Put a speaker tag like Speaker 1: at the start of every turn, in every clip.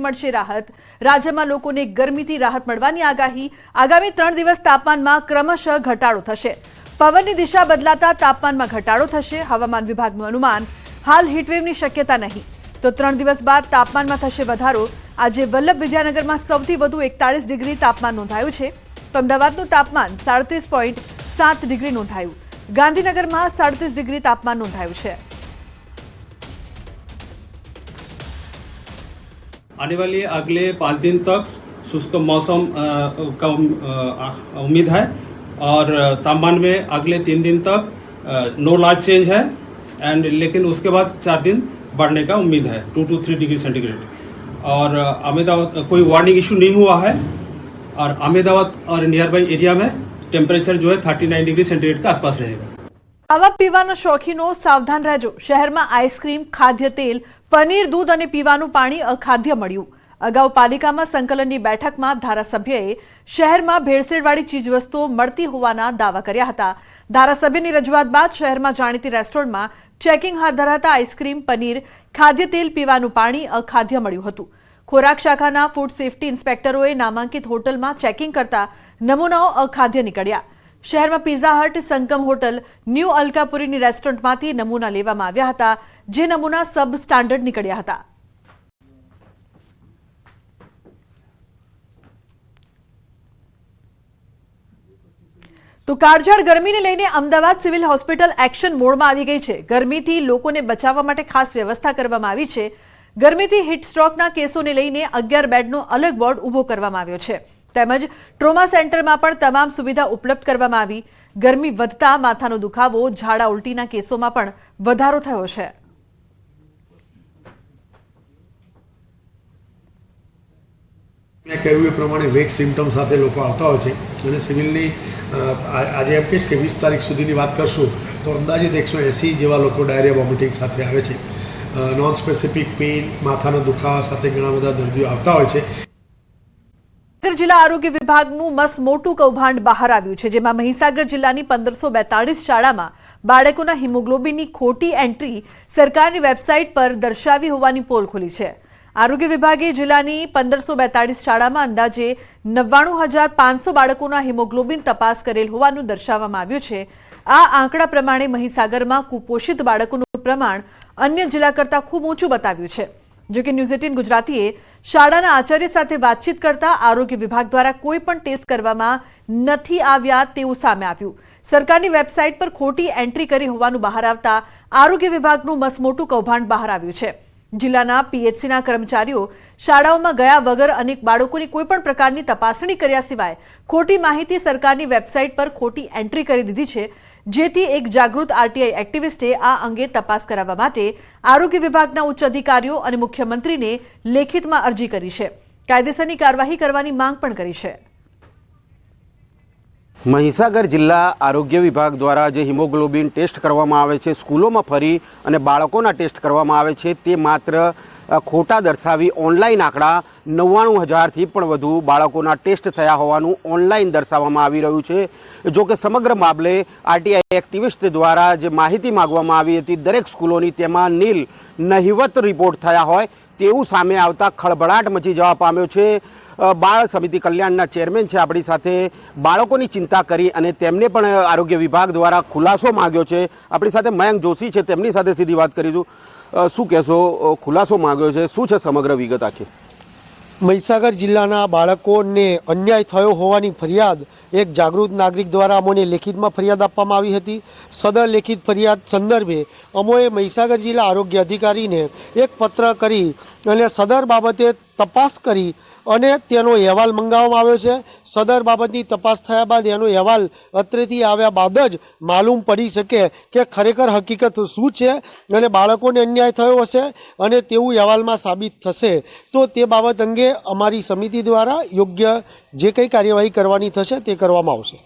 Speaker 1: મળશે રાહત. રાજ્યમાં લોકોને ગરમીથી રાહત મળવાની આગાહી. આગામી ત્રણ દિવસ તાપમાનમાં ક્રમશઃ ઘટાડો થશે. પવનની દિશા બદલાતા તાપમાનમાં ઘટાડો થશે. હવામાન વિભાગનું અનુમાન હાલ હીટવેવની શક્યતા નહીં. તો ત્રણ દિવસ બાદ તાપમાનમાં થશે વધારો. આજે વલ્લભ વિદ્યાનગરમાં સૌથી વધુ એકતાળીસ ડિગ્રી તાપમાન નોંધાયું છે. તો અમદાવાદનું તાપમાન સાડત્રીસ પોઈન્ટ સાત ડિગ્રી નોંધાયું. ગાંધીનગરમાં સાડત્રીસ ડિગ્રી તાપમાન નોંધાયું છે.
Speaker 2: आने वाले अगले पाँच दिन तक शुष्क मौसम का उम्मीद है। और तापमान में अगले तीन दिन तक नो लार्ज चेंज है। एंड लेकिन उसके बाद चार दिन बढ़ने का उम्मीद है। Two two three degree centigrade और अहमदाबाद कोई वार्निंग इशू नहीं हुआ है। और अहमदाबाद और नियर बाई एरिया में टेम्परेचर जो है थर्टी नाइन डिग्री सेंटीग्रेड के आसपास रहेगा।
Speaker 1: ખાવા પીવાના શોખીનો સાવધાન રહેજો. શહેરમાં આઈસ્ક્રીમ ખાદ્ય તેલ પનીર, દૂધ અને પીવાનું પાણી અખાદ્ય મળ્યું. અગાઉ પાલિકામાં સંકલનની બેઠકમાં ધારાસભ્યએ શહેરમાં ભેળસેળવાળી ચીજવસ્તુઓ મળતી હોવાના દાવા કર્યા હતા. ધારાસભ્યની રજૂઆત બાદ શહેરમાં જાણીતી રેસ્ટોરન્ટમાં ચેકિંગ હાથ ધરાતા આઈસ્ક્રીમ, પનીર ખાદ્ય તેલ પીવાનું પાણી અખાદ્ય મળ્યું હતું. ખોરાક શાખાના ફૂડ સેફટી ઇન્સ્પેક્ટરોએ નામાંકિત હોટલમાં ચેકિંગ કરતા નમૂનાઓ અખાદ્ય નીકળ્યા. શહેરમાં Pizza Hut Sangam hotel, new અલકાપુરીની રેસ્ટોરન્ટમાંથી નમૂના લેવામાં આવ્યા હતા, જે નમૂના સબ સ્ટાન્ડર્ડ નીકળ્યા હતા. તો કાળઝાળ ગરમીને લઈને અમદાવાદ સિવિલ હોસ્પિટલ એક્શન મોડમાં આવી ગઈ છે. ગરમીથી લોકોને બચાવવા માટે ખાસ વ્યવસ્થા કરવામાં આવી છે. ગરમીથી હીટ સ્ટ્રોકના કેસોને લઈને અગિયાર બેડનો અલગ વોર્ડ ઊભો કરવામાં આવ્યો છે. તેમજ ટ્રોમા સેન્ટરમાં પણ તમામ સુવિધા ઉપલબ્ધ કરવામાં આવી. ગરમી વધતા માથાનો દુખાવો, ઝાડા ઉલટીના કેસોમાં પણ વધારો થયો છે.
Speaker 3: મેં કહ્યું એ પ્રમાણે વેક સિમ્ટમ સાથે લોકો આવતા હોય છે. અને સિવિલની આજે એમ કહીશ કે વીસ તારીખ સુધીની વાત કરશું, તો અંદાજિત એકસો એંસી જેવા લોકો ડાયરિયા, વોમિટિંગ સાથે આવે છે. નોન સ્પેસિફિક પેઇન, માથાના દુખાવા સાથે ઘણા બધા દર્દીઓ આવતા હોય છે.
Speaker 1: જિલ્લા આરોગ્ય વિભાગનું મસ મોટું કૌભાંડ બહાર આવ્યું છે, જેમાં મહીસાગર જિલ્લાની પંદરસો બેતાળીસ શાળામાં બાળકોના હિમોગ્લોબિનની ખોટી એન્ટ્રી સરકારની વેબસાઇટ પર દર્શાવી હોવાની પોલ ખોલી છે. આરોગ્ય વિભાગે જિલ્લાની પંદરસો બેતાળીસ શાળામાં અંદાજે નવ્વાણું હજાર પાંચસો બાળકોના હિમોગ્લોબિન તપાસ કરેલ હોવાનું દર્શાવવામાં આવ્યું છે. આ આંકડા પ્રમાણે મહીસાગરમાં કુપોષિત બાળકોનું પ્રમાણ અન્ય જિલ્લા કરતાં ખૂબ ઊંચું બતાવ્યું છે. જોકે ન્યૂઝ એટીન ગુજરાતીએ શાળાના આચાર્ય સાથે વાતચીત કરતા આરોગ્ય વિભાગ દ્વારા કોઈ પણ ટેસ્ટ કરવામાં નથી આવ્યા તેવું સામે આવ્યું. સરકારની વેબસાઇટ પર ખોટી એન્ટ્રી કરી હોવાનું બહાર આવતા આરોગ્ય વિભાગનું મસમોટું કૌભાંડ બહાર આવ્યું છે. જિલ્લાના પીએચસીના કર્મચારીઓ શાળાઓમાં ગયા વગર અનેક બાળકોની કોઈપણ પ્રકારની તપાસણી કર્યા સિવાય ખોટી માહિતી સરકારની વેબસાઇટ પર ખોટી એન્ટ્રી કરી દીધી છે. જેથી એક જાગૃત આરટીઆઈ એક્ટિવિસ્ટે આ અંગે તપાસ કરાવવા માટે આરોગ્ય વિભાગના ઉચ્ચ અધિકારીઓ અને મુખ્યમંત્રીને લેખિતમાં અરજી કરી છે. કાયદેસરની કાર્યવાહી કરવાની માંગ પણ કરી છે.
Speaker 4: મહીસાગર જિલ્લા આરોગ્ય વિભાગ દ્વારા જે હિમોગ્લોબિન ટેસ્ટ કરવામાં આવે છે, સ્કૂલોમાં ફરી અને બાળકોના ટેસ્ટ કરવામાં આવે છે, તે માત્ર ખોટા દર્શાવી ઓનલાઈન આંકડા નવ્વાણું હજારથી પણ વધુ બાળકોના ટેસ્ટ થયા હોવાનું ઓનલાઈન દર્શાવવામાં આવી રહ્યું છે. જો કે સમગ્ર મામલે આરટીઆઈ એક્ટિવિસ્ટ દ્વારા જે માહિતી માગવામાં આવી હતી, દરેક સ્કૂલોની તેમાં નીલ નહિવત રિપોર્ટ થયા હોય તેવું સામે આવતા ખળભળાટ મચી જવા પામ્યો છે. બાળ સમિતિ કલ્યાણના ચેરમેન છે આપણી સાથે. બાળકોની ચિંતા કરી અને તેમને પણ આરોગ્ય વિભાગ દ્વારા ખુલાસો માંગ્યો છે. આપણી સાથે મયંક જોશી છે, તેમની સાથે સીધી વાત કરીશું. શું કહેશો? ખુલાસો માંગ્યો છે. શું છે સમગ્ર વિગત આખી?
Speaker 5: મહીસાગર જિલ્લાના બાળકોને અન્યાય થયો હોવાની ફરિયાદ એક જાગૃત નાગરિક દ્વારા અમોને લેખિતમાં ફરિયાદ આપવામાં આવી હતી. સદર લેખિત ફરિયાદ સંદર્ભે અમોએ મહીસાગર જિલ્લા આરોગ્ય અધિકારીને એક પત્ર કરી અને સદર બાબતે તપાસ કરી અને તેનો અહેવાલ મંગાવવામાં આવ્યો છે. સદર બાબતની તપાસ થયા બાદ એનો અહેવાલ અત્રેથી આવ્યા બાદ જ માલુમ પડી શકે કે ખરેખર હકીકત શું છે અને બાળકોને અન્યાય થયો હશે અને તેવું અહેવાલમાં સાબિત થશે. તો તે બાબત અંગે અમારી સમિતિ દ્વારા યોગ્ય જે કંઈ કાર્યવાહી કરવાની થશે તે કરવામાં આવશે.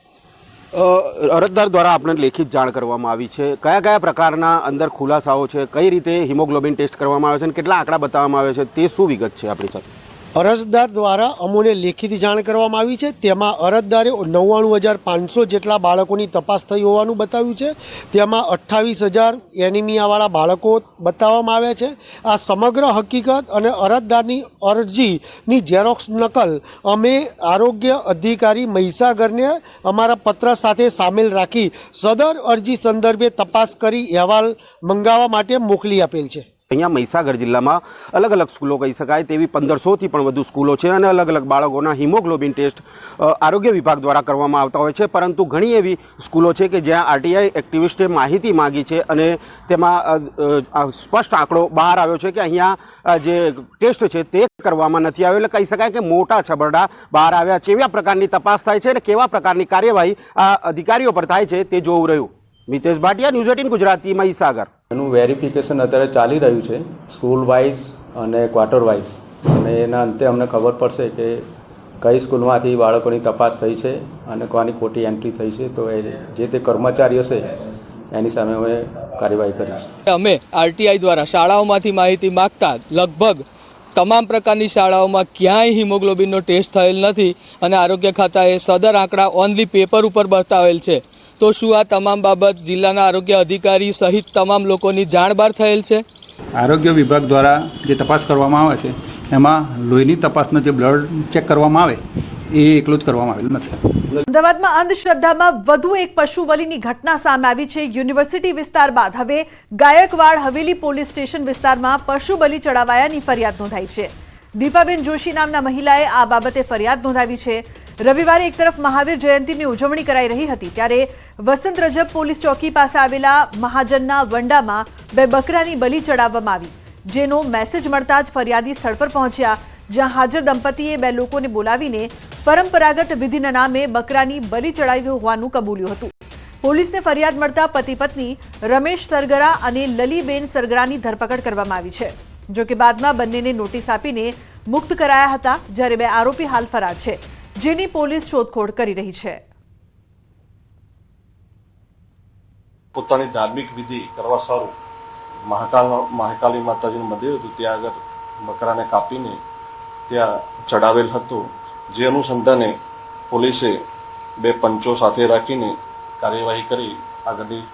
Speaker 4: અરજદાર દ્વારા આપણે લેખિત જાણ કરવામાં આવી છે. કયા કયા પ્રકારના અંદર ખુલાસાઓ છે? કઈ રીતે હિમોગ્લોબિન ટેસ્ટ કરવામાં આવે છે અને કેટલા આંકડા બતાવવામાં આવે છે? તે શું વિગત છે આપણી સાથે?
Speaker 5: અરજદાર દ્વારા અમોને લેખિત જાણ કરવામાં આવી છે. તેમાં અરજદારે નવ્વાણું હજાર પાંચસો જેટલા બાળકોની તપાસ થઈ હોવાનું બતાવ્યું છે. તેમાં અઠ્ઠાવીસ હજાર એનિમિયાવાળા બાળકો બતાવવામાં આવ્યા છે. આ સમગ્ર હકીકત અને અરજદારની અરજીની ઝેરોક્સ નકલ અમે આરોગ્ય અધિકારી મહીસાગરને અમારા પત્ર સાથે સામેલ રાખી સદર અરજી સંદર્ભે તપાસ કરી અહેવાલ મંગાવવા માટે મોકલી આપેલ છે.
Speaker 4: અહીંયા મહીસાગર જિલ્લામાં અલગ અલગ સ્કૂલો કહી શકાય તેવી પંદરસોથી પણ વધુ સ્કૂલો છે અને અલગ અલગ બાળકોના હિમોગ્લોબિન ટેસ્ટ આરોગ્ય વિભાગ દ્વારા કરવામાં આવતા હોય છે. પરંતુ ઘણી એવી સ્કૂલો છે કે જ્યાં આરટીઆઈ એક્ટિવિસ્ટે માહિતી માંગી છે અને તેમાં સ્પષ્ટ આંકડો બહાર આવ્યો છે કે અહીંયા જે ટેસ્ટ છે તે કરવામાં નથી આવ્યો. એટલે કહી શકાય કે મોટા છબરડા બહાર આવ્યા છે. કેવા પ્રકારની તપાસ થાય છે અને કેવા પ્રકારની કાર્યવાહી આ અધિકારીઓ પર થાય છે તે જોવું રહ્યું. Mitesh Bhatia, news eighteen Gujarati, Mahisagar.
Speaker 6: એનું વેરિફિકેશન અત્યારે ચાલી રહ્યું છે સ્કૂલ વાઇઝ અને ક્વાર્ટર વાઇઝ અને એના અંતે અમને ખબર પડશે કે કઈ સ્કૂલમાંથી બાળકોની તપાસ થઈ છે અને કોની ખોટી એન્ટ્રી થઈ છે. તો એ જે તે કર્મચારી હશે એની સામે અમે કાર્યવાહી કરીશું.
Speaker 7: અમે આરટીઆઈ દ્વારા શાળાઓમાંથી માહિતી માગતા લગભગ તમામ પ્રકારની શાળાઓમાં ક્યાંય હિમોગ્લોબિનનો ટેસ્ટ થયેલ નથી અને આરોગ્ય ખાતાએ સદર આંકડા ઓનલી પેપર ઉપર બતાવેલ છે. તો શું આ તમામ બાબત જિલ્લાના આરોગ્ય અધિકારી સહિત તમામ લોકોની જાણ બહાર થયેલ છે.
Speaker 8: આરોગ્ય વિભાગ દ્વારા જે તપાસ કરવામાં આવે છે એમાં લોહીની તપાસનો જે બ્લડ ચેક કરવામાં આવે એ એકલું જ કરવામાં આવેલું નથી.
Speaker 1: અમદાવાદમાં અંધશ્રદ્ધામાં વધુ એક પશુ બલિની ઘટના સામે આવી છે. યુનિવર્સિટી વિસ્તાર બાદ હવે ગાયકવાડ હવેલી પોલીસ સ્ટેશન વિસ્તારમાં પશુ બલિ ચડાવાયાની ફરિયાદ નોંધાઈ છે. દીપાબેન જોશી નામના મહિલાએ આ બાબતે ફરિયાદ નોંધાવી છે. રવિવારે એક તરફ મહાવીર જયંતિની ઉજવણી કરાઈ રહી હતી, ત્યારે વસંત રજબ પોલીસ ચોકી પાસે આવેલા મહાજનના વંડામાં બે બકરાની બલિ ચડાવવામાં આવી, જેનો મેસેજ મળતા જ ફરિયાદી સ્થળ પર પહોંચ્યા, જ્યાં હાજર દંપતીએ બે લોકોને બોલાવીને પરંપરાગત વિધિના નામે બકરાની બલિ ચડાવી હોવાનું કબૂલ્યું હતું. પોલીસને ફરિયાદ મળતા પતિ પત્ની રમેશ સરગરા અને લલીબેન સરગરાની ધરપકડ કરવામાં આવી છે. જો કે બાદમાં બંનેને નોટિસ આપીને મુક્ત કરાયા હતા, જ્યારે બે આરોપી હાલ ફરાર છે, જેની પોલીસ શોધખોળ કરી રહી છે.
Speaker 9: પોતાની ધાર્મિક વિધિ કરવા સારું, મહાકાલ મહાકાલી માતાજીનું મંદિર હતું, ત્યાં આગળ બકરાને કાપીને ત્યાં ચડાવેલ હતું, જે અનુસંધાને પોલીસે બે પંચો સાથે રાખીને કાર્યવાહી કરી, આગળની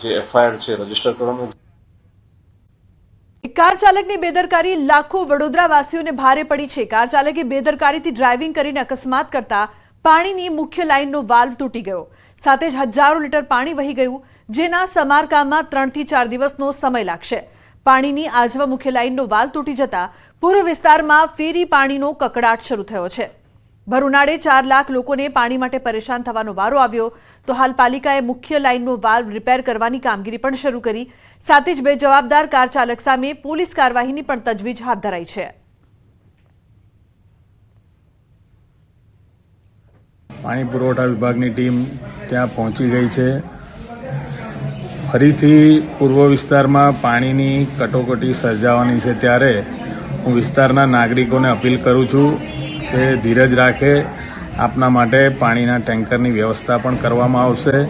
Speaker 9: જે એફઆઈઆર છે, રજિસ્ટર કરવાનું
Speaker 1: કાર ચાલકની બેદરકારી લાખો વડોદરાવાસીઓને ભારે પડી છે. કાર ચાલકે બેદરકારીથી ડ્રાઇવિંગ કરીને અકસ્માત કરતા પાણીની મુખ્ય લાઇનનો વાલ્વ તૂટી ગયો. સાથે જ હજારો લીટર પાણી વહી ગયું, જેના સમારકામમાં ત્રણથી ચાર દિવસનો સમય લાગશે. પાણીની આજવા મુખ્ય લાઇનનો વાલ્વ તૂટી જતા પૂર્વ વિસ્તારમાં ફેરી પાણીનો કકડાટ શરૂ થયો છે. ભર ઉનાળે ચાર લાખ લોકોને પાણી માટે પરેશાન થવાનો વારો આવ્યો તો હાલ પાલિકાએ મુખ્ય લાઇનનો વાલ્વ રિપેર કરવાની કામગીરી પણ શરૂ કરી. સાથે જ બે જવાબદાર કાર ચાલક સામે પોલીસ કાર્યવાહીની પણ તજવીજ હાથ ધરાઈ છે.
Speaker 10: પાણી પુરવઠા વિભાગની ટીમ ત્યાં પહોંચી ગઈ છે. ફરીથી પૂર્વ વિસ્તારમાં પાણીની કટોકટી સર્જાવાની છે ત્યારે હું વિસ્તારના નાગરિકોને અપીલ કરું છું કે ધીરજ રાખે. આપના માટે પાણીના ટેન્કરની વ્યવસ્થા પણ કરવામાં આવશે.